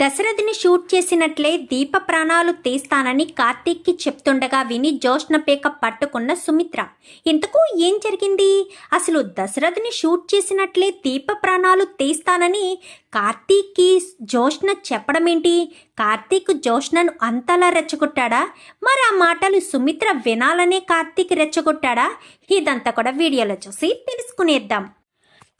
దశరథిని shoot చేసినట్లే దీప ప్రాణాలు తీస్తానని కార్తీక్కి చెప్తుండగా విని జోష్న పేక పట్టుకున్న సుమిత్ర ఇంతకు ఏం జరిగింది? అసలు దశరథిని షూట్ చేసినట్లే దీప ప్రాణాలు తీస్తానని కార్తీక్కి జోష్న చెప్పడమేంటి? కార్తీక్ జోష్ణను అంతలా రెచ్చగొట్టాడా? మరి ఆ మాటలు సుమిత్ర వినాలనే కార్తీక్ రెచ్చగొట్టాడా? ఇదంతా కూడా వీడియోలో చూసి తెలుసుకునేద్దాం.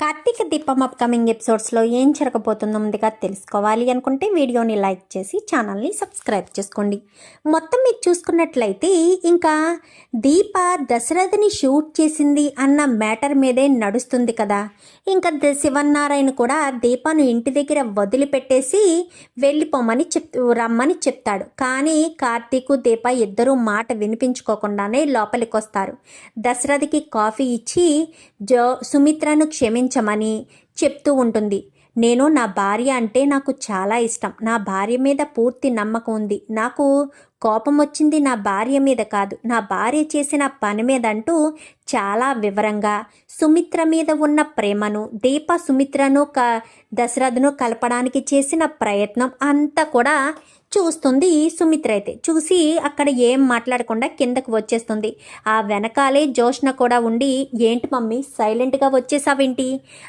కార్తీక దీపం అప్కమింగ్ ఎపిసోడ్స్లో ఏం జరగబోతుందో ముందుగా తెలుసుకోవాలి అనుకుంటే వీడియోని లైక్ చేసి ఛానల్ని సబ్స్క్రైబ్ చేసుకోండి. మొత్తం మీరు చూసుకున్నట్లయితే ఇంకా దీప దశరథని షూట్ చేసింది అన్న మ్యాటర్ మీదే నడుస్తుంది కదా. ఇంకా ద- శివన్నారాయణ కూడా దీపను ఇంటి దగ్గర వదిలిపెట్టేసి వెళ్ళిపోమని చెప్ రమ్మని చెప్తాడు. కానీ కార్తీకు దీప ఇద్దరూ మాట వినిపించుకోకుండానే లోపలికి వస్తారు దశరథకి కాఫీ ఇచ్చి జో సుమిత్రను ప్రేమించమని చెప్తూ ఉంటుంది. నేను నా భార్య అంటే నాకు చాలా ఇష్టం. నా భార్య మీద పూర్తి నమ్మకం ఉంది. నాకు కోపం వచ్చింది నా భార్య మీద కాదు. నా భార్య చేసిన పని మీద అంటూ చాలా వివరంగా సుమిత్ర మీద ఉన్న ప్రేమను దీప సుమిత్రను క దశరథను కలపడానికి చేసిన ప్రయత్నం అంతా కూడా చూస్తుంది సుమిత్ర అయితే. చూసి అక్కడ ఏం మాట్లాడకుండా కిందకు వచ్చేస్తుంది. ఆ వెనకాలే జోష్న కూడా ఉండి ఏంటి మమ్మీ సైలెంట్గా వచ్చేసావేంటి?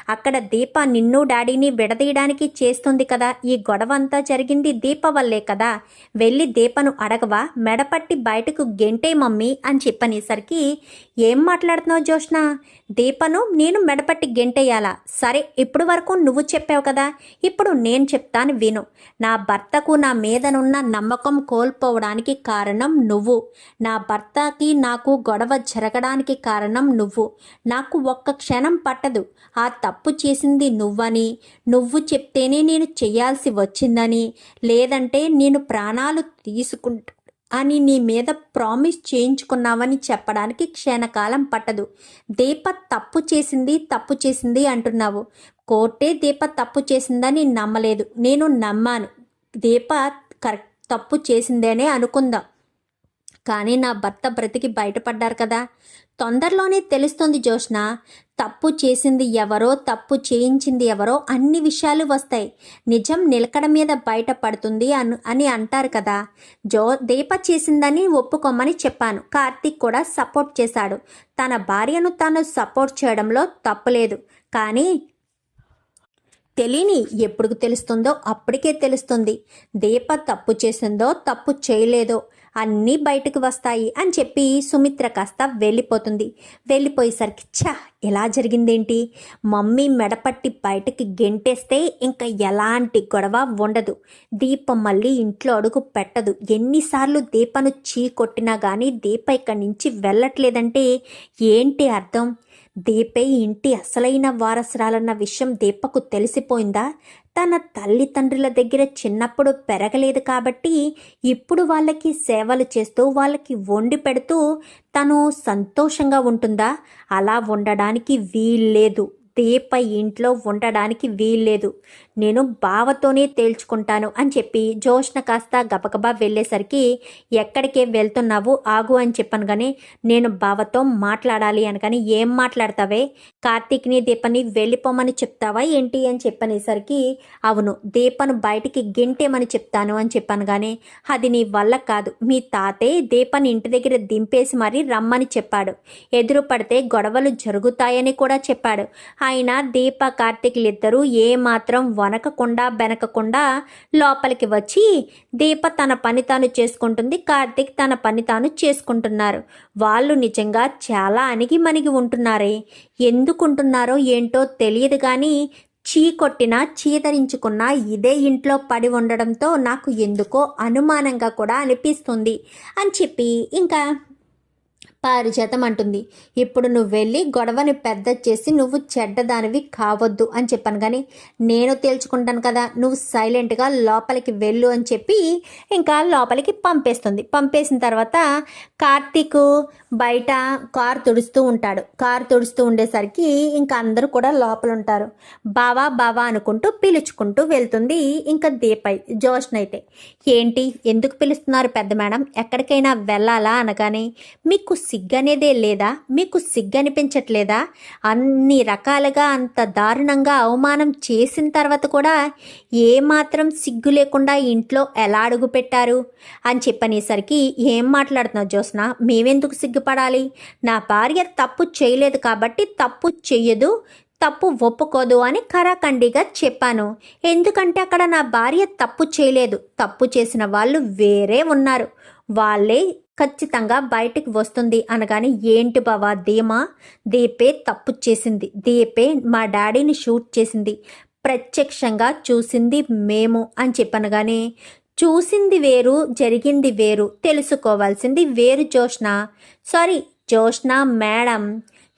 అక్కడ దీప నిన్ను డాడీని విడదీయడానికి చేస్తుంది కదా. ఈ గొడవ అంతా జరిగింది దీప వల్లే కదా. వెళ్ళి దీపను అడగవా మెడపట్టి బయటకు గెంటే మమ్మీ అని చెప్పనేసరికి ఏం మాట్లాడుతున్నావు జోష్న దీపను నేను మెడపట్టి గెంటేయాలా? సరే ఇప్పుడు వరకు నువ్వు చెప్పావు కదా ఇప్పుడు నేను చెప్తాను విను. నా భర్తకు నా మీదనున్న నమ్మకం కోల్పోవడానికి కారణం నువ్వు. నా భర్తకి నాకు గొడవ జరగడానికి కారణం నువ్వు. నాకు ఒక్క క్షణం పట్టదు. ఆ తప్పు చేసింది నువ్వని. నువ్వు చెప్తేనే నేను చేయాల్సి వచ్చిందని. లేదంటే నేను ప్రాణాలు తీసుకుంటా అని నీ మీద ప్రామిస్ చేయించుకున్నావని చెప్పడానికి క్షణకాలం పట్టదు. దీప తప్పు చేసింది తప్పు చేసింది అంటున్నావు. కోర్టే దీప తప్పు చేసిందని నమ్మలేదు. నేను నమ్మాను. దీప కరెక్ట్ తప్పు చేసిందేనే అనుకుందాం. కానీ నా భర్త బ్రతికి బయటపడ్డారు కదా. తొందరలోనే తెలుస్తుంది జోష్న తప్పు చేసింది ఎవరో తప్పు చేయించింది ఎవరో అన్ని విషయాలు వస్తాయి. నిజం నిలకడ మీద బయటపడుతుంది అను అని అంటారు కదా. జో దీప చేసిందని ఒప్పుకోమని చెప్పాను. కార్తీక్ కూడా సపోర్ట్ చేశాడు. తన భార్యను తాను సపోర్ట్ చేయడంలో తప్పులేదు కానీ తెలియని ఎప్పుడు తెలుస్తుందో అప్పటికే తెలుస్తుంది. దీప తప్పు చేసిందో తప్పు చేయలేదో అన్నీ బయటకు వస్తాయి అని చెప్పి సుమిత్ర కాస్త వెళ్ళిపోతుంది. వెళ్ళిపోయేసరికి ఛా! ఎలా జరిగిందేంటి? మమ్మీ మెడపట్టి బయటకి గెంటేస్తే ఇంకా ఎలాంటి గొడవ ఉండదు. దీప మళ్ళీ ఇంట్లో అడుగు పెట్టదు. ఎన్నిసార్లు దీపను చీ కొట్టినా కానీ దీప ఇక్కడి నుంచి వెళ్ళట్లేదంటే ఏంటి అర్థం? దీపే ఇంటి అసలైన వారసురాలన్న విషయం దీపకు తెలిసిపోయిందా? తన తల్లిదండ్రుల దగ్గర చిన్నప్పుడు పెరగలేదు కాబట్టి ఇప్పుడు వాళ్ళకి సేవలు చేస్తూ వాళ్ళకి వండి పెడుతూ తను సంతోషంగా ఉంటుందా? అలా ఉండడానికి వీల్లేదు. దీప ఇంట్లో ఉండడానికి వీల్లేదు. నేను బావతోనే తేల్చుకుంటాను అని చెప్పి జోష్న కాస్త గబగబా వెళ్ళేసరికి ఎక్కడికే వెళ్తున్నావు? ఆగు అని చెప్పాను కానీ నేను బావతో మాట్లాడాలి అని కానీ ఏం మాట్లాడతావే? కార్తీక్ని దీపని వెళ్ళిపోమని చెప్తావా ఏంటి? అని చెప్పనేసరికి అవును దీపను బయటికి గెంటేమని చెప్తాను అని చెప్పాను కానీ అది నీ వల్ల కాదు. మీ తాతే దీపని ఇంటి దగ్గర దింపేసి మరీ రమ్మని చెప్పాడు. ఎదురు పడితే గొడవలు జరుగుతాయని కూడా చెప్పాడు. ఆయన దీప కార్తీకులిద్దరూ ఏమాత్రం వనకకుండా బెనకకుండా లోపలికి వచ్చి దీప తన పని తాను చేసుకుంటుంది కార్తీక్ తన పని తాను చేసుకుంటున్నారు. వాళ్ళు నిజంగా చాలా అణిగి మణిగి ఉంటున్నారే. ఎందుకుంటున్నారో ఏంటో తెలియదు కానీ చీ కొట్టినా చీదరించుకున్నా ఇదే ఇంట్లో పడి ఉండడంతో నాకు ఎందుకో అనుమానంగా కూడా అనిపిస్తుంది అని చెప్పి ఇంకా పారిజాతం అంటుంది. ఇప్పుడు నువ్వు వెళ్ళి గొడవని పెద్ద చేసి నువ్వు చెడ్డదానివి కావద్దు అని చెప్పాను. కానీ నేను తేల్చుకుంటాను కదా నువ్వు సైలెంట్గా లోపలికి వెళ్ళు అని చెప్పి ఇంకా లోపలికి పంపేస్తుంది. పంపేసిన తర్వాత కార్తీక్ బయట కారు తుడుస్తూ ఉంటాడు. కారు తుడుస్తూ ఉండేసరికి ఇంకా అందరూ కూడా లోపల ఉంటారు బావా బావా అనుకుంటూ పిలుచుకుంటూ వెళ్తుంది ఇంకా దీపై జోష్న అయితే. ఏంటి? ఎందుకు పిలుస్తున్నారు పెద్ద మేడం? ఎక్కడికైనా వెళ్ళాలా? అనగానే మీకు సిగ్గనేదే లేదా? మీకు సిగ్గనిపించట్లేదా? అన్ని రకాలుగా అంత దారుణంగా అవమానం చేసిన తర్వాత కూడా ఏమాత్రం సిగ్గు లేకుండా ఇంట్లో ఎలా అడుగు పెట్టారు? అని చెప్పనేసరికి ఏం మాట్లాడుతున్నావు జ్యోత్స్న? మేమెందుకు సిగ్గుపడాలి? నా భార్య తప్పు చేయలేదు కాబట్టి తప్పు చెయ్యదు తప్పు ఒప్పుకోదు అని కరాఖండిగా చెప్పాను. ఎందుకంటే అక్కడ నా భార్య తప్పు చేయలేదు. తప్పు చేసిన వాళ్ళు వేరే ఉన్నారు. వాళ్ళే ఖచ్చితంగా బయటికి వస్తుంది అనగానే ఏంటి బావా ధీమా? దీపే తప్పు చేసింది. దీపే మా డాడీని షూట్ చేసింది. ప్రత్యక్షంగా చూసింది మేము అని చెప్పనగానే చూసింది వేరు జరిగింది వేరు. తెలుసుకోవాల్సింది వేరు జోష్న సారీ జోష్న మేడం.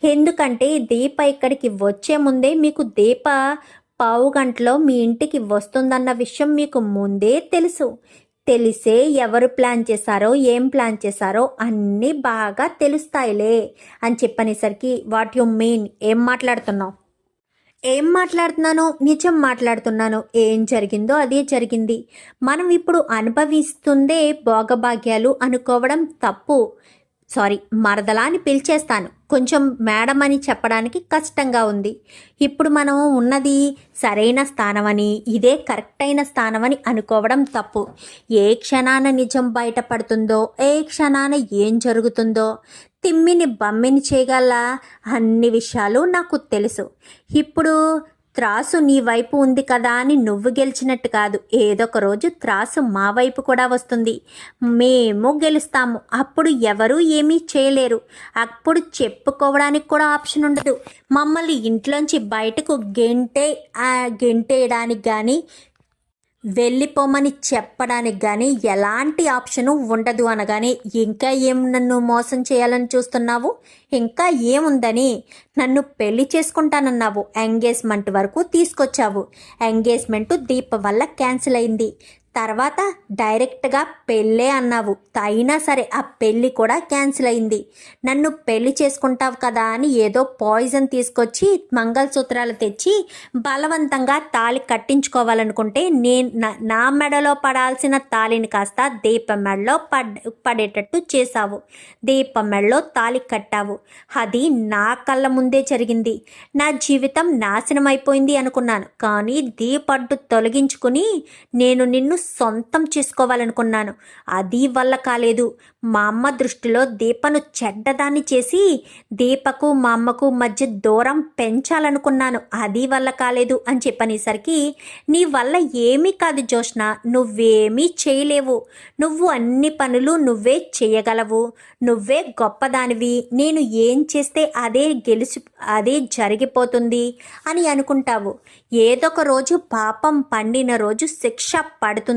ఎందుకంటే దీప ఇక్కడికి వచ్చే ముందే మీకు దీప పావు గంటలో మీ ఇంటికి వస్తుందన్న విషయం మీకు ముందే తెలుసు. తెలిసే ఎవరు ప్లాన్ చేశారో ఏం ప్లాన్ చేశారో అన్నీ బాగా తెలుస్తాయిలే అని చెప్పనేసరికి వాట్ యు మీన్? ఏం మాట్లాడుతున్నావు? ఏం మాట్లాడుతున్నానో? నిజం మాట్లాడుతున్నాను? ఏం జరిగిందో అదే జరిగింది. మనం ఇప్పుడు అనుభవిస్తుందే భోగభాగ్యాలు అనుకోవడం తప్పు. సారీ మరదలా అని పిలిచేస్తాను. కొంచెం మేడం అని చెప్పడానికి కష్టంగా ఉంది. ఇప్పుడు మనం ఉన్నది సరైన స్థానమని ఇదే కరెక్ట్ అయిన స్థానమని అనుకోవడం తప్పు. ఏ క్షణాన నిజం బయటపడుతుందో ఏ క్షణాన ఏం జరుగుతుందో తిమ్మిని బమ్మిని చేయగల అన్ని విషయాలు నాకు తెలుసు. ఇప్పుడు త్రాసు నీ వైపు ఉంది కదా అని నువ్వు గెలిచినట్టు కాదు. ఏదొక రోజు త్రాసు మా వైపు కూడా వస్తుంది. మేము గెలుస్తాము. అప్పుడు ఎవరూ ఏమీ చేయలేరు. అప్పుడు చెప్పుకోవడానికి కూడా ఆప్షన్ ఉండదు. మమ్మల్ని ఇంట్లోంచి బయటకు గెంటే గెంటేయడానికి కానీ వెళ్ళిపోమని చెప్పడానికి కానీ ఎలాంటి ఆప్షను ఉండదు అనగానే ఇంకా ఏం నన్ను మోసం చేయాలని చూస్తున్నావు? ఇంకా ఏముందని? నన్ను పెళ్ళి చేసుకుంటానన్నావు. ఎంగేజ్మెంట్ వరకు తీసుకొచ్చావు. ఎంగేజ్మెంట్ దీప వల్ల క్యాన్సిల్ అయింది. తర్వాత డైరెక్ట్గా పెళ్ళే అన్నావు. అయినా సరే ఆ పెళ్ళి కూడా క్యాన్సిల్ అయింది. నన్ను పెళ్ళి చేసుకుంటావు కదా అని ఏదో పాయిజన్ తీసుకొచ్చి మంగళసూత్రాలు తెచ్చి బలవంతంగా తాళి కట్టించుకోవాలనుకుంటే నేను నా- నా మెడలో పడాల్సిన తాళిని కాస్త దీప మెడలో పడ్ పడేటట్టు చేశావు. దీప మెడలో తాళి కట్టావు. అది నా కళ్ళ ముందే జరిగింది. నా జీవితం నాశనం అయిపోయింది అనుకున్నాను. కానీ దీపడ్డు తొలగించుకుని నేను నిన్ను సొంతం చేసుకోవాలనుకున్నాను. అది వల్ల కాలేదు. మా అమ్మ దృష్టిలో దీపను చెడ్డదాన్ని చేసి దీపకు మా అమ్మకు మధ్య దూరం పెంచాలనుకున్నాను. అది వల్ల కాలేదు అని చెప్పనేసరికి నీ వల్ల ఏమీ కాదు జోష్న నువ్వేమీ చేయలేవు. నువ్వు అన్ని పనులు నువ్వే చేయగలవు. నువ్వే గొప్పదానివి. నేను ఏం చేస్తే అదే గెలిచి అదే జరిగిపోతుంది అని అనుకుంటావు. ఏదొక రోజు పాపం పండిన రోజు శిక్ష పడుతుంది.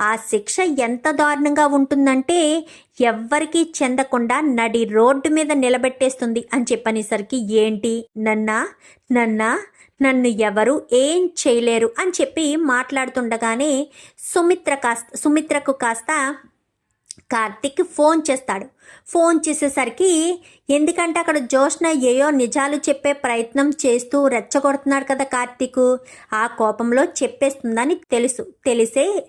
ఆ శిక్ష ఎంత దారుణంగా ఉంటుందంటే ఎవ్వరికీ చెందకుండా నడి రోడ్డు మీద నిలబెట్టేస్తుంది అని చెప్పనేసరికి ఏంటి? నన్నా నన్నా నన్ను ఎవరు ఏం చేయలేరు అని చెప్పి మాట్లాడుతుండగానే సుమిత్ర కాస్త సుమిత్రకు కాస్త కార్తిక్ ఫోన్ చేస్తాడు. ఫోన్ చేసేసరికి ఎందుకంటే అక్కడ జోష్న ఏయో నిజాలు చెప్పే ప్రయత్నం చేస్తూ రెచ్చగొడుతున్నాడు కదా కార్తీక్. ఆ కోపంలో చెప్పేస్తుందని తెలుసు. తెలిసే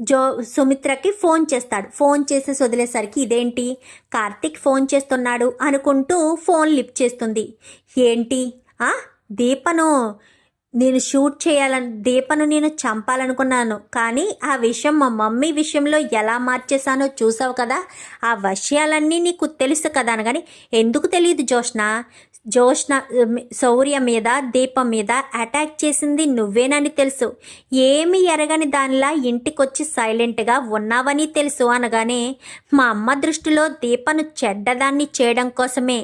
జో సుమిత్రకి ఫోన్ చేస్తాడు. ఫోన్ చేసేసి వదిలేసరికి ఇదేంటి? కార్తిక్ ఫోన్ చేస్తున్నాడు అనుకుంటూ ఫోన్ లిఫ్ట్ చేస్తుంది. ఏంటి? ఆ? దీపను? నేను షూట్ చేయాలని దీపను నేను చంపాలనుకున్నాను. కానీ ఆ విషయం మా మమ్మీ విషయంలో ఎలా మార్చేశానో చూసావు కదా? ఆ విషయాలన్నీ నీకు తెలుసు కదా అనగాని ఎందుకు తెలియదు జోష్ణ జోష్ణ శౌర్య మీద దీపం మీద అటాక్ చేసింది నువ్వేనని తెలుసు. ఏమి ఎరగని దానిలా ఇంటికొచ్చి సైలెంట్గా ఉన్నావని తెలుసు అనగానే మా అమ్మ దృష్టిలో దీపను చెడ్డదాన్ని చేయడం కోసమే.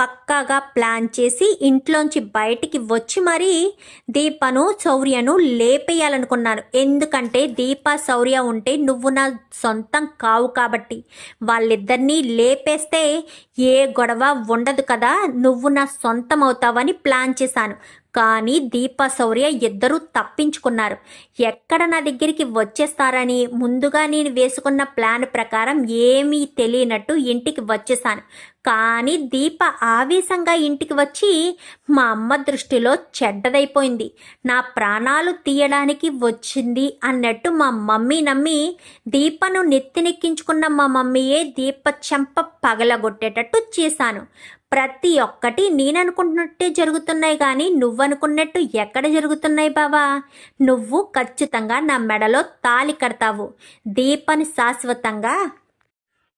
పక్కాగా ప్లాన్ చేసి ఇంట్లోంచి బయటికి వచ్చి మరీ దీపను శౌర్యను లేపేయాలనుకున్నాను ఎందుకంటే దీప శౌర్య ఉంటే నువ్వు నా సొంతం కావు కాబట్టి. వాళ్ళిద్దరినీ లేపేస్తే ఏ గొడవ ఉండదు కదా. నువ్వు నా సొంతం అవుతావని ప్లాన్ చేశాను. కానీ దీప శౌర్య ఇద్దరూ తప్పించుకున్నారు. ఎక్కడ నా దగ్గరికి వచ్చేస్తారని ముందుగా నేను వేసుకున్న ప్లాన్ ప్రకారం ఏమీ తెలియనట్టు ఇంటికి వచ్చేసాను కానీ దీప ఆవేశంగా ఇంటికి వచ్చి మా అమ్మ దృష్టిలో చెడ్డదైపోయింది. నా ప్రాణాలు తీయడానికి వచ్చింది అన్నట్టు మా మమ్మీ నమ్మి దీపను నెత్తినెక్కించుకున్న మా మమ్మీయే దీప చెంప పగలగొట్టేటట్టు చేశాను. ప్రతి ఒక్కటి నేననుకుంటున్నట్టే జరుగుతున్నాయి కానీ నువ్వనుకున్నట్టు ఎక్కడ జరుగుతున్నాయి బావా? నువ్వు ఖచ్చితంగా నా మెడలో తాలి కడతావు. దీపని శాశ్వతంగా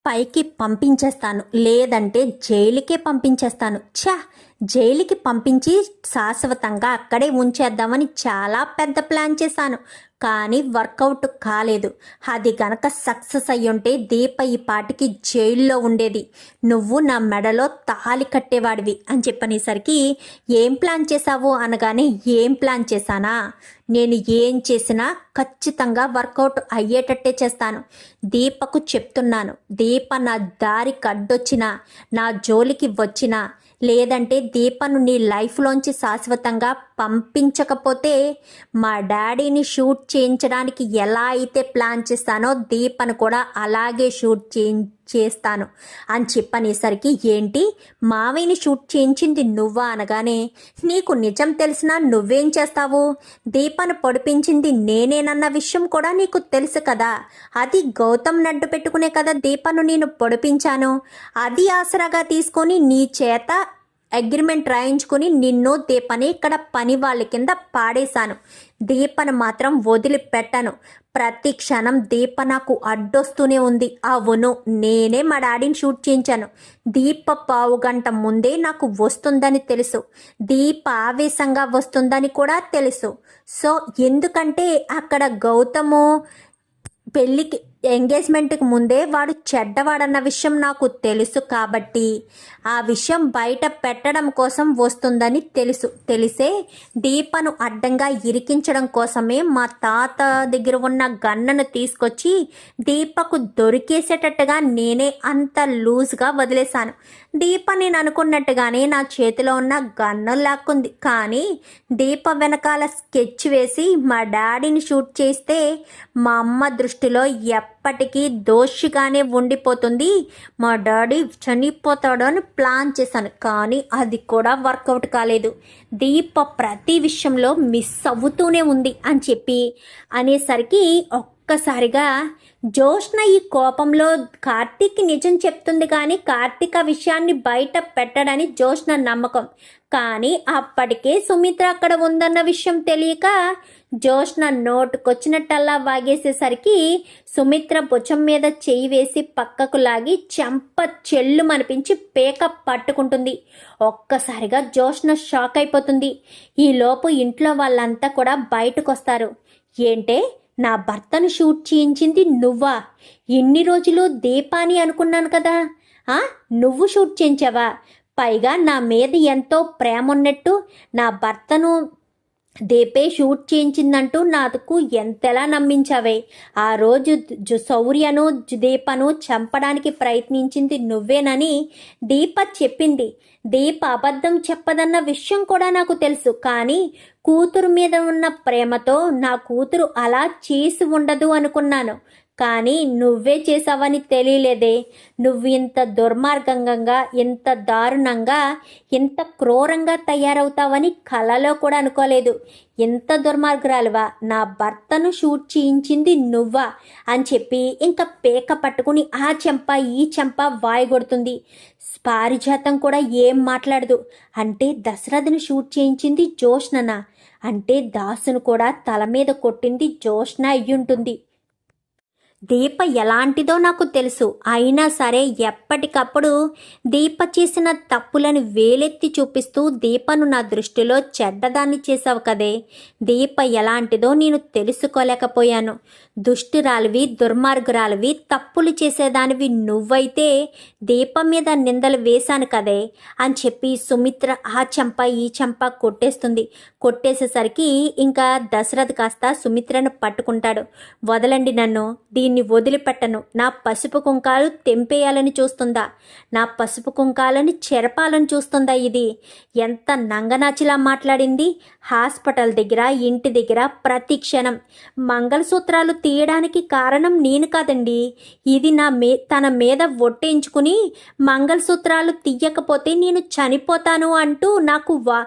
పైకి పంపించేస్తాను. లేదంటే జైలుకే పంపించేస్తాను. ఛా! జైలుకి పంపించి శాశ్వతంగా అక్కడే ఉంచేద్దామని చాలా పెద్ద ప్లాన్ చేశాను కానీ వర్కౌట్ కాలేదు. అది గనక సక్సెస్ అయ్యుంటే దీప ఈ పాటికి జైల్లో ఉండేది. నువ్వు నా మెడలో తాలి కట్టేవాడివి అని చెప్పనేసరికి ఏం ప్లాన్ చేశావు? అనగానే ఏం ప్లాన్ చేశానా? నేను ఏం చేసినా ఖచ్చితంగా వర్కౌట్ అయ్యేటట్టే చేస్తాను. దీపకు చెప్తున్నాను దీప నా దారికి అడ్డొచ్చినా నా జోలికి వచ్చినా లేదంటే దీపను నీ లైఫ్లోంచి శాశ్వతంగా పంపించకపోతే మా డాడీని షూట్ చేయించడానికి ఎలా అయితే ప్లాన్ చేస్తానో దీపను కూడా అలాగే షూట్ చేయి చేస్తాను. అని చెప్పనేసరికి ఏంటి? మావయ్యని షూట్ చేయించింది నువ్వా అనగానే నీకు నిజం తెలిసినా నువ్వేం చేస్తావు? దీపను పొడిపించింది నేనేనన్న విషయం కూడా నీకు తెలుసు కదా. అది గౌతమ్ నడ్డు పెట్టుకునే కదా దీపను నేను పొడిపించాను. అది ఆసరాగా తీసుకొని నీ చేత అగ్రిమెంట్ రాయించుకుని నిన్ను దీపని ఇక్కడ పని వాళ్ళ కింద పాడేశాను. దీపను మాత్రం వదిలిపెట్టను. ప్రతి క్షణం దీప నాకు అడ్డొస్తూనే ఉంది. అవును నేనే మా డాడీని షూట్ చేయించాను. దీప పావు గంట ముందే నాకు వస్తుందని తెలుసు. దీప ఆవేశంగా వస్తుందని కూడా తెలుసు. సో ఎందుకంటే అక్కడ గౌతము పెళ్ళికి ఎంగేజ్మెంట్కి ముందే వాడు చెడ్డవాడన్న విషయం నాకు తెలుసు కాబట్టి ఆ విషయం బయట పెట్టడం కోసం వస్తుందని తెలుసు. తెలిసే దీపను అడ్డంగా ఇరికించడం కోసమే మా తాత దగ్గర ఉన్న గన్నను తీసుకొచ్చి దీపకు దొరికేసేటట్టుగా నేనే అంత లూజ్గా వదిలేశాను. దీప నేను అనుకున్నట్టుగానే నా చేతిలో ఉన్న గన్ను లాక్కుంది. కానీ దీప వెనకాల స్కెచ్ వేసి మా డాడీని షూట్ చేస్తే మా అమ్మ దృష్టిలో ఎప్పటికీ దోషిగానే ఉండిపోతుంది. మా డాడీ చనిపోతాడు అని ప్లాన్ చేశాను కానీ అది కూడా వర్కౌట్ కాలేదు. దీప ప్రతి విషయంలో మిస్ అవుతూనే ఉంది అని చెప్పి అనేసరికి ఒక్కసారిగా జోష్న ఈ కోపంలో కార్తీక్ నిజం చెప్తుంది కానీ కార్తీక్ ఆ విషయాన్ని బయట పెట్టడని జోష్న నమ్మకం. కానీ అప్పటికే సుమిత్ర అక్కడ ఉందన్న విషయం తెలియక జోష్న నోటుకొచ్చినట్టల్లా వాగేసేసరికి సుమిత్ర భుజం మీద చేయి వేసి పక్కకు లాగి చెంప చెల్లు మనిపించి పేక పట్టుకుంటుంది. ఒక్కసారిగా జోష్న షాక్ అయిపోతుంది. ఈలోపు ఇంట్లో వాళ్ళంతా కూడా బయటకు వస్తారు ఏంటే? నా భర్తను షూట్ చేయించింది నువ్వా? ఇన్ని రోజులు దీపాని అనుకున్నాను కదా. ఆ? నువ్వు షూట్ చేయించావా? పైగా నా మీద ఎంతో ప్రేమ ఉన్నట్టు నా భర్తను దీపే షూట్ చేయించిందంటూ నాకు ఎంతలా నమ్మించావే. ఆ రోజు జు శౌర్యను దీపను చంపడానికి ప్రయత్నించింది నువ్వేనని దీప చెప్పింది. దీప అబద్ధం చెప్పదన్న విషయం కూడా నాకు తెలుసు. కానీ కూతురు మీద ఉన్న ప్రేమతో నా కూతురు అలా చేసి ఉండదు అనుకున్నాను. కానీ నువ్వే చేసావని తెలియలేదే. నువ్వు ఇంత దుర్మార్గంగా ఇంత దారుణంగా ఇంత క్రూరంగా తయారవుతావని కలలో కూడా అనుకోలేదు. ఇంత దుర్మార్గురాలువా నా భర్తను షూట్ చేయించింది నువ్వా అని చెప్పి ఇంకా పేక పట్టుకుని ఆ చెంప ఈ చెంప వాయగొడుతుంది పారిజాతం కూడా ఏం మాట్లాడదు. అంటే దశరథను షూట్ చేయించింది జోష్ననా? అంటే దాసును కూడా తల మీద కొట్టింది జోష్న అయ్యుంటుంది. దీప ఎలాంటిదో నాకు తెలుసు. అయినా సరే ఎప్పటికప్పుడు దీప చేసిన తప్పులను వేలెత్తి చూపిస్తూ దీపను నా దృష్టిలో చెడ్డదాన్ని చేశావు కదే. దీప ఎలాంటిదో నేను తెలుసుకోలేకపోయాను. దుష్టురాలివి దుర్మార్గురాలివి తప్పులు చేసేదానివి నువ్వైతే దీపం మీద నిందలు వేశాను కదే అని చెప్పి సుమిత్ర ఆ చెంప ఈ చెంప కొట్టేస్తుంది. కొట్టేసేసరికి ఇంకా దశరథ్ కాస్త సుమిత్రను పట్టుకుంటాడు. వదలండి నన్ను. దీని నిన్ను వదిలిపెట్టను. నా పసుపు కుంకాలు తెంపేయాలని చూస్తుందా? నా పసుపు కుంకాలని చెరపాలని చూస్తుందా ఇది? ఎంత నంగనాచిలా మాట్లాడింది? హాస్పిటల్ దగ్గర ఇంటి దగ్గర ప్రతి క్షణం. మంగళసూత్రాలు తీయడానికి కారణం నేను కాదండి. ఇది నా మే తన మీద ఒట్టేయించుకుని మంగళసూత్రాలు తీయకపోతే నేను చనిపోతాను అంటూ నాకు వా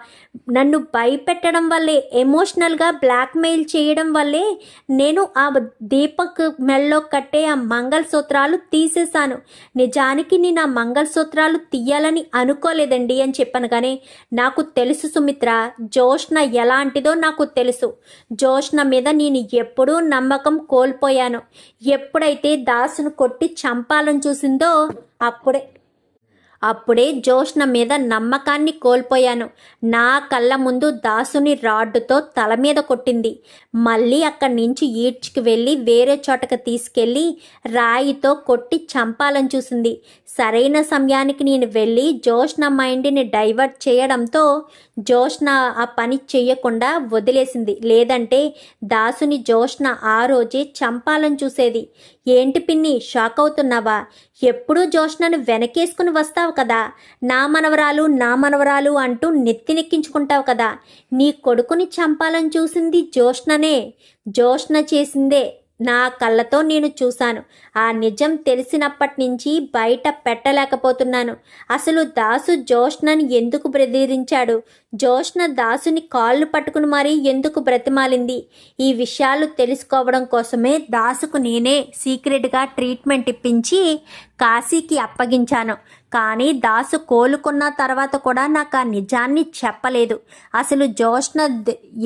నన్ను భయపెట్టడం వల్లే ఎమోషనల్గా బ్లాక్మెయిల్ చేయడం వల్లే నేను ఆ దీపక్ మెల్లో కట్టే ఆ మంగళసూత్రాలు తీసేశాను. నిజానికి నేను ఆ మంగళసూత్రాలు తీయాలని అనుకోలేదండి అని చెప్పాను కానీ నాకు తెలుసు సుమిత్ర జోష్న ఎలాంటిదో నాకు తెలుసు. జోష్న మీద నేను ఎప్పుడూ నమ్మకం కోల్పోయాను. ఎప్పుడైతే దాసును కొట్టి చంపాలని చూసిందో అప్పుడే అప్పుడే జోష్ణ మీద నమ్మకాన్ని కోల్పోయాను. నా కళ్ళ ముందు దాసుని రాడ్డుతో తల మీద కొట్టింది. మళ్ళీ అక్కడి నుంచి ఈడ్చుకు వెళ్ళి వేరే చోటకు తీసుకెళ్ళి రాయితో కొట్టి చంపాలని చూసింది. సరైన సమయానికి నేను వెళ్ళి జోష్ణ మైండ్ని డైవర్ట్ చేయడంతో జోష్న ఆ పని చేయకుండా వదిలేసింది. లేదంటే దాసుని జోష్ణ ఆ రోజే చంపాలని చూసేది. ఏంటి పిన్ని షాక్ అవుతున్నావా? ఎప్పుడూ జోష్ణను వెనకేసుకుని వస్తావు కదా. నా మనవరాలు నా మనవరాలు అంటూ నెత్తినెక్కించుకుంటావు కదా. నీ కొడుకుని చంపాలని చూసింది జోష్ననే జోష్న చేసిందే. నా కళ్ళతో నేను చూశాను. ఆ నిజం తెలిసినప్పటి నుంచి బయట పెట్టలేకపోతున్నాను. అసలు దాసు జోష్నని ఎందుకు బెదిరించాడు? జోష్న దాసుని కాళ్ళు పట్టుకుని మరీ ఎందుకు బ్రతిమాలింది? ఈ విషయాలు తెలుసుకోవడం కోసమే దాసుకు నేనే సీక్రెట్గా ట్రీట్మెంట్ ఇప్పించి కాశీకి అప్పగించాను. కానీ దాసు కోలుకున్న తర్వాత కూడా నాకు ఆ నిజాన్ని చెప్పలేదు. అసలు జోష్న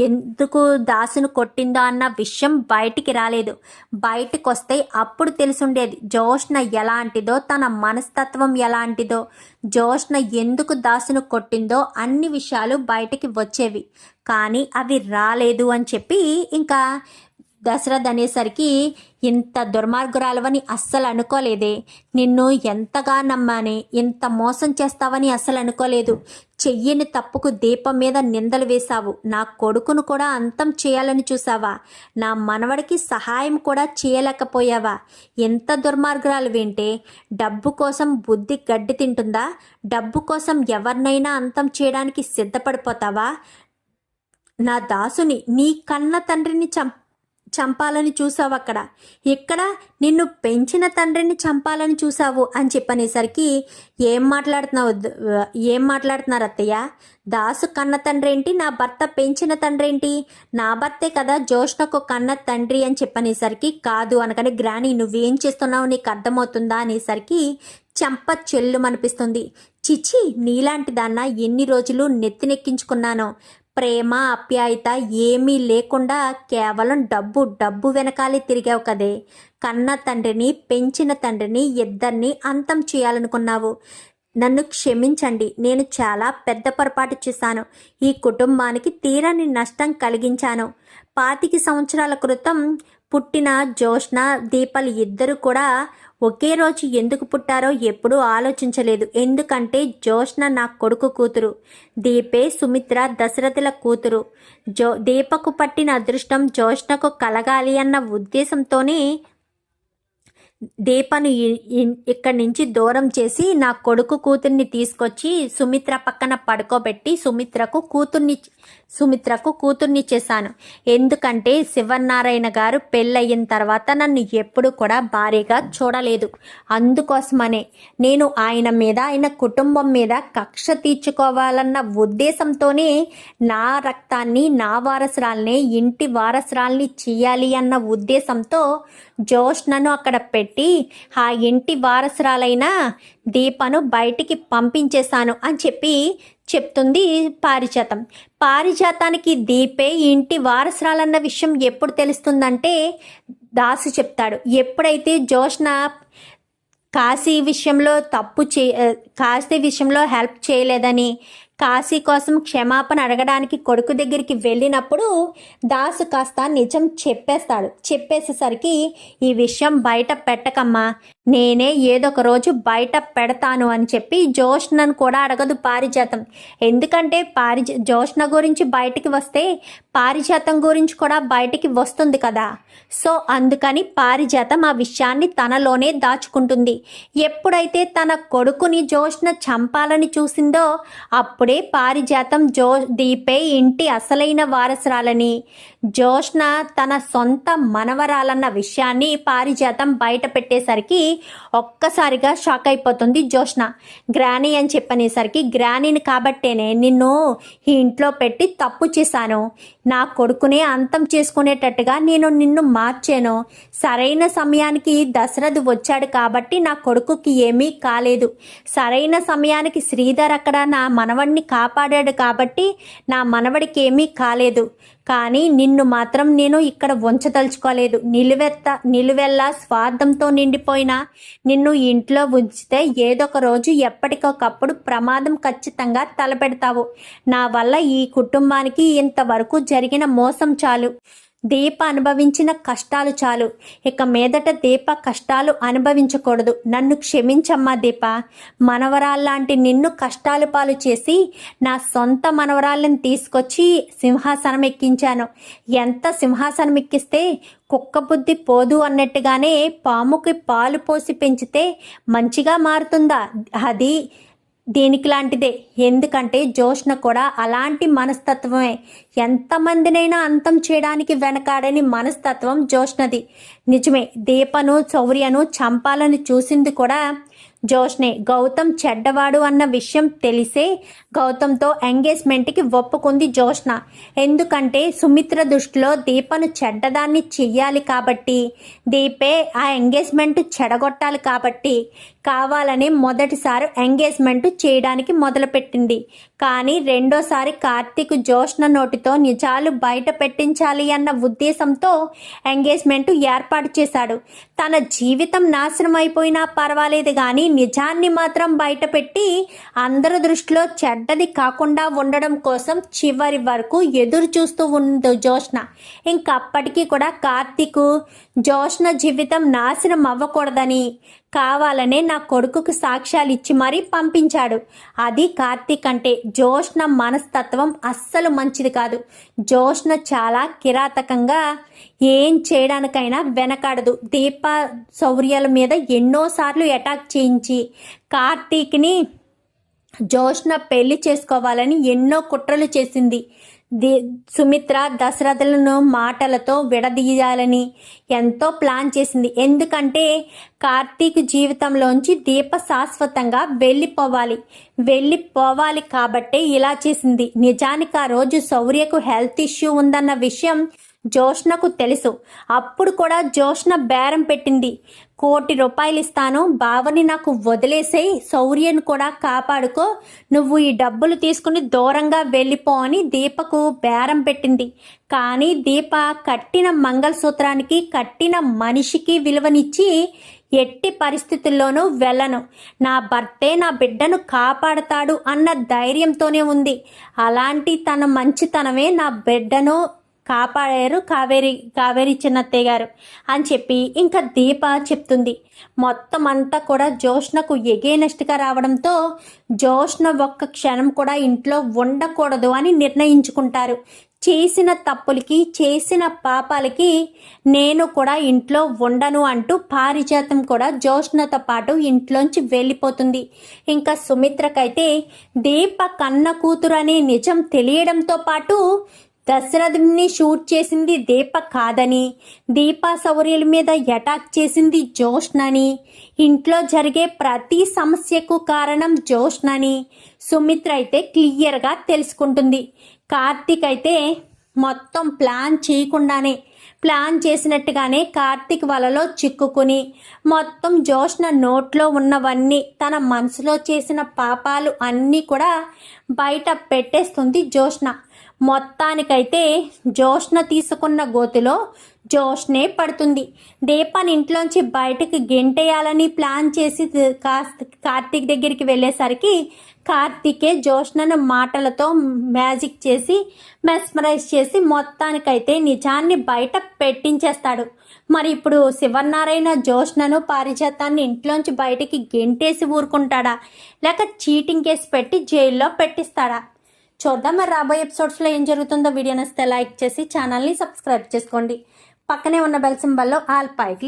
ఎందుకు దాసును కొట్టిందో అన్న విషయం బయటికి రాలేదు. బయటకు వస్తే అప్పుడు తెలుసుండేది జోష్న ఎలాంటిదో తన మనస్తత్వం ఎలాంటిదో. జోష్న ఎందుకు దాసును కొట్టిందో అన్ని విషయాలు బయటికి వచ్చేవి. కానీ అవి రాలేదు అని చెప్పి ఇంకా దశరథ్ అనేసరికి ఇంత దుర్మార్గురాలవని అస్సలు అనుకోలేదే. నిన్ను ఎంతగా నమ్మానే ఇంత మోసం చేస్తావని అస్సలు అనుకోలేదు. చెయ్యని తప్పుకు దీపం మీద నిందలు వేశావు. నా కొడుకును కూడా అంతం చేయాలని చూసావా నా మనవడికి సహాయం కూడా చేయలేకపోయావా? ఎంత దుర్మార్గురాలు వింటే డబ్బు కోసం బుద్ధి గడ్డి తింటుందా? డబ్బు కోసం ఎవరినైనా అంతం చేయడానికి సిద్ధపడిపోతావా? నా దాసుని నీ కన్న తండ్రిని చం చంపాలని చూసావు అక్కడ. ఇక్కడ నిన్ను పెంచిన తండ్రిని చంపాలని చూసావు అని చెప్పనేసరికి ఏం మాట్లాడుతున్నావు ఏం మాట్లాడుతున్నారు అత్తయ్య? దాసు కన్న తండ్రి ఏంటి నా భర్త పెంచిన తండ్రి ఏంటి నా భర్తే కదా జోష్నకు కన్న తండ్రి అని చెప్పనేసరికి కాదు అనగానే గ్రాని నువ్వేం చేస్తున్నావు? నీకు అర్థమవుతుందా అనేసరికి చెంప చెల్లు అనిపిస్తుంది చిచి నీలాంటి దాన్న ఎన్ని రోజులు నెత్తినెక్కించుకున్నానో. ప్రేమ ఆప్యాయత ఏమీ లేకుండా కేవలం డబ్బు డబ్బు వెనకాలే తిరిగావు కదే. కన్న తండ్రిని పెంచిన తండ్రిని ఇద్దరిని అంతం చేయాలనుకున్నావు. నన్ను క్షమించండి నేను చాలా పెద్ద పొరపాటు చేశాను. ఈ కుటుంబానికి తీరని నష్టం కలిగించాను. పాతికి సంవత్సరాల క్రితం పుట్టిన జోష్న దీపలు ఇద్దరు కూడా ఒకే రోజు ఎందుకు పుట్టారో ఎప్పుడూ ఆలోచించలేదు. ఎందుకంటే జోష్న నా కొడుకు కూతురు. దీపే సుమిత్ర దశరథుల కూతురు. జో దీపకు పట్టిన అదృష్టం జోష్నకు కలగాలి అన్న ఉద్దేశంతోనే దీపను ఇక్కడి నుంచి దూరం చేసి నా కొడుకు కూతుర్ని తీసుకొచ్చి సుమిత్ర పక్కన పడుకోబెట్టి సుమిత్రకు కూతుర్ని సుమిత్రకు కూతుర్ని చేశాను. ఎందుకంటే శివనారాయణ గారు పెళ్ళయిన తర్వాత నన్ను ఎప్పుడు కూడా భారీగా చూడలేదు. అందుకోసమనే నేను ఆయన మీద ఆయన కుటుంబం మీద కక్ష తీర్చుకోవాలన్న ఉద్దేశంతోనే నా రక్తాన్ని నా వారసురాల్ని ఇంటి వారసురాల్ని చేయాలి అన్న ఉద్దేశంతో జోష్నను అక్కడ పెట్టి ఆ ఇంటి వారసురాలైన దీపను బయటికి పంపించేశాను అని చెప్పి చెప్తుంది పారిజాతం. పారిజాతానికి దీపే ఇంటి వారసురాలన్న విషయం ఎప్పుడు తెలుస్తుందంటే దాసు చెప్తాడు. ఎప్పుడైతే జోష్న కాశీ విషయంలో తప్పు చే కాశీ విషయంలో హెల్ప్ చేయలేదని కాశీ కోసం క్షమాపణ అడగడానికి కొడుకు దగ్గరికి వెళ్ళినప్పుడు దాసు కాస్త నిజం చెప్పేస్తాడు. చెప్పేసేసరికి ఈ విషయం బయట పెట్టకమ్మా. నేనే ఏదో ఒక రోజు బయట పెడతాను అని చెప్పి జోష్నను కూడా అడగదు పారిజాతం. ఎందుకంటే పారిజ జోష్న గురించి బయటికి వస్తే పారిజాతం గురించి కూడా బయటికి వస్తుంది కదా. సో అందుకని పారిజాతం ఆ విషయాన్ని తనలోనే దాచుకుంటుంది. ఎప్పుడైతే తన కొడుకుని జోష్న చంపాలని చూసిందో అప్పుడే పారిజాతం జో దీపే ఇంటి అసలైన వారసురాలని. జోష్న తన సొంత మనవరాలన్న విషయాన్ని పారిజాతం బయట పెట్టేసరికి ఒక్కసారిగా షాక్ అయిపోతుంది జోష్న. గ్రానీ అని చెప్పనేసరికి గ్రానీని కాబట్టేనే నిన్ను ఈ ఇంట్లో పెట్టి తప్పు చేశాను. నా కొడుకునే అంతం చేసుకునేటట్టుగా నేను నిన్ను మార్చాను. సరైన సమయానికి దశరథ్ వచ్చాడు కాబట్టి నా కొడుకుకి ఏమీ కాలేదు. సరైన సమయానికి శ్రీధర్ అక్కడ నా మనవడిని కాపాడాడు కాబట్టి నా మనవడికి ఏమీ కాలేదు. కానీ నిన్ను మాత్రం నేను ఇక్కడ ఉంచదలుచుకోలేదు నిలువెత్త నిలువెల్లా స్వార్థంతో నిండిపోయిన నిన్ను ఇంట్లో ఉంచితే ఏదో ఒక రోజు ఎప్పటికొకప్పుడు ప్రమాదం ఖచ్చితంగా తలపెడతావు. నా వల్ల ఈ కుటుంబానికి ఇంతవరకు జరిగిన మోసం చాలు. దీప అనుభవించిన కష్టాలు చాలు. ఇక మీదట దీప కష్టాలు అనుభవించకూడదు. నన్ను క్షమించమ్మా దీప. మనవరాల్లాంటి నిన్ను కష్టాలు పాలు చేసి నా సొంత మనవరాళ్ళని తీసుకొచ్చి సింహాసనం ఎక్కించాను. ఎంత సింహాసనం ఎక్కిస్తే కుక్క బుద్ధి పోదు అన్నట్టుగానే పాముకి పాలు పోసి పెంచితే మంచిగా మారుతుందా? అది దీనికి లాంటిదే. ఎందుకంటే జోష్న కూడా అలాంటి మనస్తత్వమే. ఎంతమందినైనా అంతం చేయడానికి వెనకాడని మనస్తత్వం జోష్నది. నిజమే దీపను శౌర్యను చంపాలని చూసింది కూడా జోష్నే. గౌతమ్ చెడ్డవాడు అన్న విషయం తెలిసే గౌతమ్తో ఎంగేజ్మెంట్కి ఒప్పుకుంది జోష్న. ఎందుకంటే సుమిత్ర దృష్టిలో దీపను చెడ్డదాన్ని చెయ్యాలి కాబట్టి దీపే ఆ ఎంగేజ్మెంట్ చెడగొట్టాలి కాబట్టి కావాలని మొదటిసారి ఎంగేజ్మెంట్ చేయడానికి మొదలుపెట్టింది. కానీ రెండోసారి కార్తీక్ జోష్ణ నోటితో నిజాలు బయట పెట్టించాలి అన్న ఉద్దేశంతో ఎంగేజ్మెంట్ ఏర్పాటు చేశాడు. తన జీవితం నాశనం అయిపోయినా పర్వాలేదు కానీ నిజాన్ని మాత్రం బయటపెట్టి అందరి దృష్టిలో చెడ్డది కాకుండా ఉండడం కోసం చివరి వరకు ఎదురు చూస్తూ ఉంది జోష్ణ. ఇంకప్పటికీ కూడా కార్తీక్ జోష్ణ జీవితం నాశనం అవ్వకూడదని కావాలనే నా కొడుకుకు సాక్ష్యాలు ఇచ్చి మరీ పంపించాడు. అది కార్తీక్ అంటే జోష్న మనస్తత్వం అస్సలు మంచిది కాదు. జోష్ణ చాలా కిరాతకంగా ఏం చేయడానికైనా వెనకాడదు. దీప శౌర్యాల మీద ఎన్నోసార్లు అటాక్ చేయించి కార్తీక్ని జోష్ణ పెళ్ళి చేసుకోవాలని ఎన్నో కుట్రలు చేసింది. సుమిత్ర దశరథులను మాటలతో విడదీయాలని ఎంతో ప్లాన్ చేసింది. ఎందుకంటే కార్తీక్ జీవితంలోంచి దీప శాశ్వతంగా వెళ్ళిపోవాలి. వెళ్ళిపోవాలి కాబట్టే ఇలా చేసింది. నిజానికి ఆ రోజు శౌర్యకు హెల్త్ ఇష్యూ ఉందన్న విషయం జోష్నకు తెలుసు. అప్పుడు కూడా జోష్న బేరం పెట్టింది. కోటి రూపాయలు ఇస్తాను బావని నాకు వదిలేసేయి. శౌర్యను కూడా కాపాడుకో. నువ్వు ఈ డబ్బులు తీసుకుని దూరంగా వెళ్ళిపో అని దీపకు బేరం పెట్టింది. కానీ దీప కట్టిన మంగళసూత్రానికి కట్టిన మనిషికి విలువనిచ్చి ఎట్టి పరిస్థితుల్లోనూ వెళ్ళను. నా భర్తే నా బిడ్డను కాపాడతాడు అన్న ధైర్యంతోనే ఉంది. అలాంటి తన మంచితనమే నా బిడ్డను కాపాడారు. కావేరి కావేరి చిన్నత్తయ్య గారు అని చెప్పి ఇంకా దీప చెప్తుంది. మొత్తం అంతా కూడా జోష్నకు ఎగేనెస్ట్గా రావడంతో జోష్న ఒక్క క్షణం కూడా ఇంట్లో ఉండకూడదు అని నిర్ణయించుకుంటారు. చేసిన తప్పులకి చేసిన పాపాలకి నేను కూడా ఇంట్లో ఉండను అంటూ పారిజాతం కూడా జోష్ణతో పాటు ఇంట్లోంచి వెళ్ళిపోతుంది. ఇంకా సుమిత్రకైతే దీప కన్న కూతురు అనే నిజం తెలియడంతో పాటు దశరథుని షూట్ చేసింది దీప కాదని దీప శౌర్యుల మీద అటాక్ చేసింది జోష్నని. ఇంట్లో జరిగే ప్రతి సమస్యకు కారణం జోష్నని. సుమిత్ర అయితే క్లియర్గా తెలుసుకుంటుంది. కార్తీక్ అయితే మొత్తం ప్లాన్ చేయకుండానే ప్లాన్ చేసినట్టుగానే కార్తీక్ వలలో చిక్కుకుని మొత్తం జోష్న నోట్లో ఉన్నవన్నీ తన మనసులో చేసిన పాపాలు అన్నీ కూడా బయట పెట్టేస్తుంది జోష్న. మొత్తానికైతే జోష్న తీసుకున్న గోతిలో జోష్నే పడుతుంది. దీపాన్ని ఇంట్లోంచి బయటకు గెంటేయాలని ప్లాన్ చేసి కాస్త కార్తీక్ దగ్గరికి వెళ్ళేసరికి కార్తీకే జోష్నను మాటలతో మ్యాజిక్ చేసి మెస్మరైజ్ చేసి మొత్తానికైతే నిజాన్ని బయట పెట్టించేస్తాడు. మరి ఇప్పుడు శివనారాయణ జోష్నను పారిజాతాన్ని ఇంట్లోంచి బయటికి గెంటేసి ఊరుకుంటాడా? లేక చీటింగ్ కేసు పెట్టి జైల్లో పెట్టిస్తాడా? చూద్దాం. మరి రాబోయే ఎపిసోడ్స్లో ఏం జరుగుతుందో వీడియో నచ్చితే లైక్ చేసి ఛానల్ని సబ్స్క్రైబ్ చేసుకోండి. పక్కనే ఉన్న బెల్ సింబల్లో ఆల్ పై క్లిక్